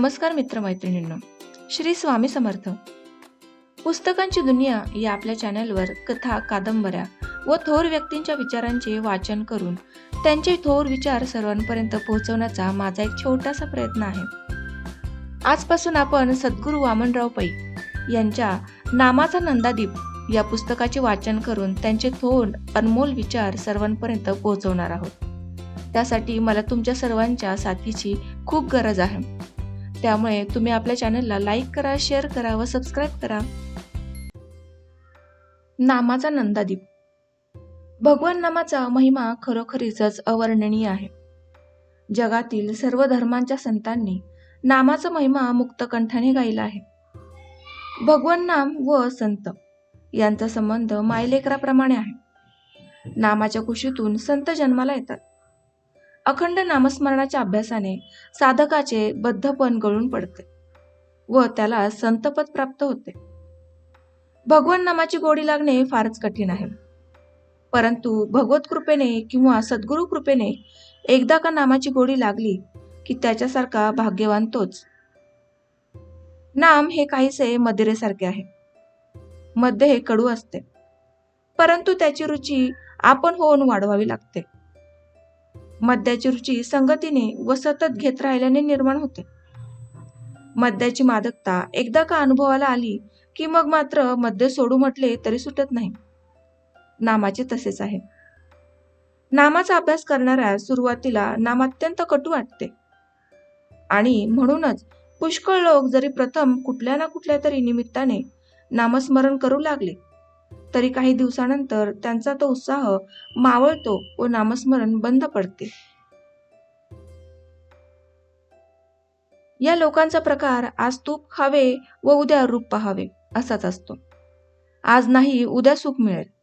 नमस्कार मित्रमैत्रिणींनो श्री स्वामी समर्थ. पुस्तकांची दुनिया या आपल्या चॅनलवर कथा कादंबऱ्या व थोर व्यक्तींच्या विचारांचे वाचन करून त्यांचे थोर विचार सर्वांपर्यंत पोहोचवण्याचा माझा एक छोटासा प्रयत्न आहे. आजपासून आपण सद्गुरू वामनराव पै यांच्या नामाचा नंदादीप या पुस्तकाचे वाचन करून त्यांचे थोर अनमोल विचार सर्वांपर्यंत पोहोचवणार आहोत. त्यासाठी मला तुमच्या सर्वांच्या साथीची खूप गरज आहे. त्यामुळे तुम्ही आपल्या चॅनलला लाईक करा शेअर करा व सबस्क्राईब करा. नामाचा नंदादीप भगवान नामाचा महिमा खरोखरीच अवर्णनीय आहे. जगातील सर्व धर्मांच्या संतांनी नामाचा महिमा मुक्तकंठाने गायला आहे. भगवान नाम व संत यांचा संबंध मायलेकराप्रमाणे आहे. नामाच्या कुशीतून संत जन्माला येतात. अखंड नामस्मरणाच्या अभ्यासाने साधकाचे बद्धपण गळून पडते व त्याला संतपद प्राप्त होते. भगवान नामाची गोडी लागणे फारच कठीण आहे. परंतु भगवत कृपेने किंवा सद्गुरु कृपेने एकदा का नामाची गोडी लागली की त्याच्यासारखा भाग्यवान तोच. नाम हे काहीसे मदिरेसारखे आहे. मद्य हे कडू असते. परंतु त्याची रुची आपण होऊन वाढवावी लागते. मद्याची रुची संगतीने व सतत घेत राहिल्याने निर्माण होते. मद्याची मादकता एकदा का अनुभवाला आली की मग मात्र मद्य सोडू म्हटले तरी सुटत नाही. नामाचे तसेच आहे. नामाचा अभ्यास करणाऱ्या सुरुवातीला नाम अत्यंत कटू वाटते. आणि म्हणूनच पुष्कळ लोक जरी प्रथम कुठल्या ना कुठल्या तरी निमित्ताने नामस्मरण करू लागले तरी काही दिवसानंतर त्यांचा तो उत्साह मावळतो व नामस्मरण बंद पडते. या लोकांचा प्रकार आज तूप खावे व उद्या रूप पहावे असाच असतो. आज नाही उद्या सुख मिळेल.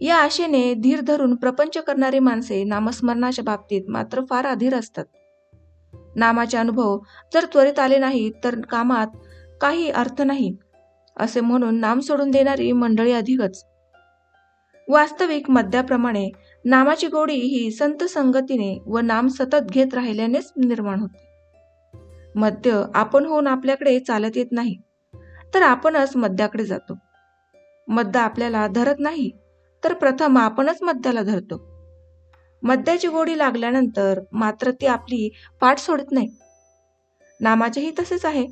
या आशेने धीर धरून प्रपंच करणारी माणसे नामस्मरणाच्या बाबतीत मात्र फार अधीर असतात. नामाचे अनुभव जर त्वरित आले नाही तर कामात काही अर्थ नाही असे म्हणून नाम सोडून देणारी मंडळी अधिकच. वास्तविक मद्याप्रमाणे नामाची गोडी ही संत संगतीने व नाम सतत घेत राहिल्यानेच निर्माण होते. मद्य आपण होऊन आपल्याकडे चालत येत नाही तर आपणच मद्याकडे जातो. मद्य आपल्याला धरत नाही तर प्रथम आपणच मद्याला धरतो. मद्याची गोडी लागल्यानंतर मात्र ती आपली पाठ सोडत नाही. नामाचेही तसेच आहे.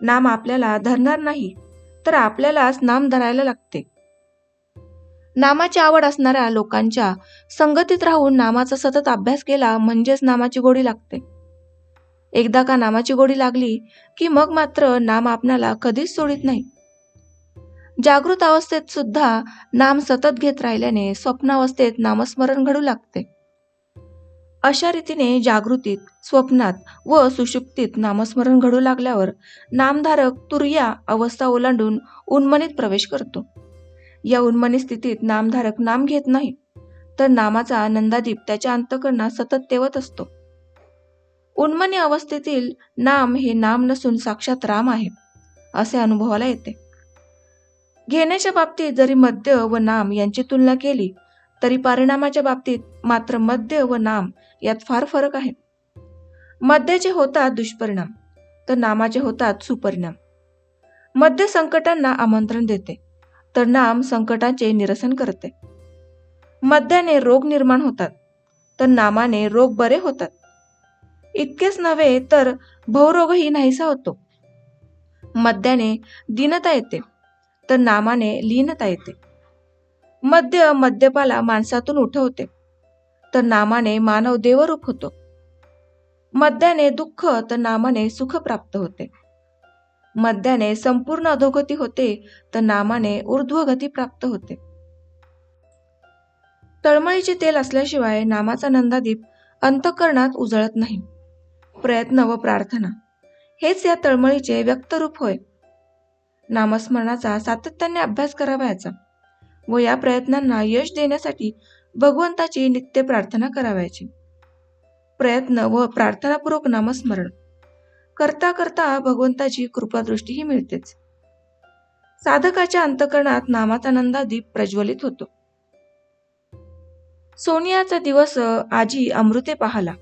नाम आपल्याला धरणार नाही तर आपल्यालाच नाम धरायला लागते. नामाची आवड असणाऱ्या लोकांच्या संगतीत राहून नामाचा सतत अभ्यास केला म्हणजेच नामाची गोडी लागते. एकदा का नामाची गोडी लागली की मग मात्र नाम आपणाला कधीच सोडित नाही. जागृत अवस्थेत सुद्धा नाम सतत घेत राहिल्याने स्वप्नावस्थेत नामस्मरण घडू लागते. अशा रीतीने जागृतीत स्वप्नात व सुषुप्तीत नामस्मरण घडू लागल्यावर नामधारक तुर्या अवस्था ओलांडून उन्मनीत प्रवेश करतो. या उन्मनी स्थितीत नामधारक नाम घेत नाही तर नामाचा आनंदादीप त्याच्या अंतकरणात सतत तेवत असतो. उन्मनी अवस्थेतील नाम हे नाम नसून साक्षात राम आहे असे अनुभवाला येते. घेण्याच्या बाबतीत जरी मद्य व नाम यांची तुलना केली तरी परिणामाच्या बाबतीत मात्र मद्य व नाम यात फार फरक आहे. मद्याचे होतात दुष्परिणाम तर नामाचे होतात सुपरिणाम. मद्य संकटांना आमंत्रण देते. तर नाम संकटांचे निरसन करते. मद्याने रोग निर्माण होतात तर नामाने रोग बरे होतात. इतकेच नव्हे तर भवरोगही नाहीसा होतो. मद्याने दीनता येते तर नामाने लीनता येते. मद्य मद्यपाला माणसातून उठवते तर नामाने मानव देवरूप होतो. मद्याने दुःख तर नामाने सुख प्राप्त होते. मद्याने संपूर्ण अधोगती होते तर नामाने ऊर्ध्वगती प्राप्त होते. तळमळीचे तेल असल्याशिवाय नामाचा नंदादीप अंतकरणात उजळत नाही. प्रयत्न व प्रार्थना. हेच या तळमळीचे व्यक्तरूप होय. नामस्मरणाचा सातत्याने अभ्यास करावायचा व या प्रयत्नांना यश देण्यासाठी भगवंताची नित्य प्रार्थना करावयाची. प्रयत्न व प्रार्थनापूर्वक नामस्मरण. करता करता भगवंताची कृपादृष्टीही मिळतेच. साधकाच्या अंतकरणात नामाचा नंदादीप प्रज्वलित होतो. सोनियाचा दिवस आजी अमृते पाहला.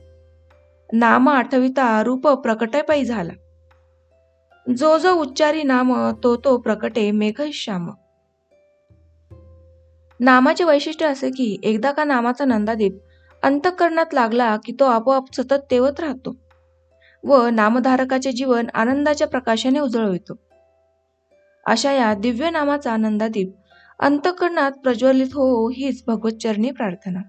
नाम आठविता रूप प्रकटे झाला. जो जो उच्चारी नाम तो तो प्रकटे मेघ श्याम. नामाचे वैशिष्ट्य असे की एकदा का नामाचा नंदादीप अंतःकरणात लागला की तो आपोआप सतत तेवत राहतो. व नामधारकाचे जीवन आनंदाच्या प्रकाशाने उजळवितो अशा या दिव्य नामाचा आनंदादीप अंतकरणात प्रज्वलित हो हीच भगवतचरणी प्रार्थना.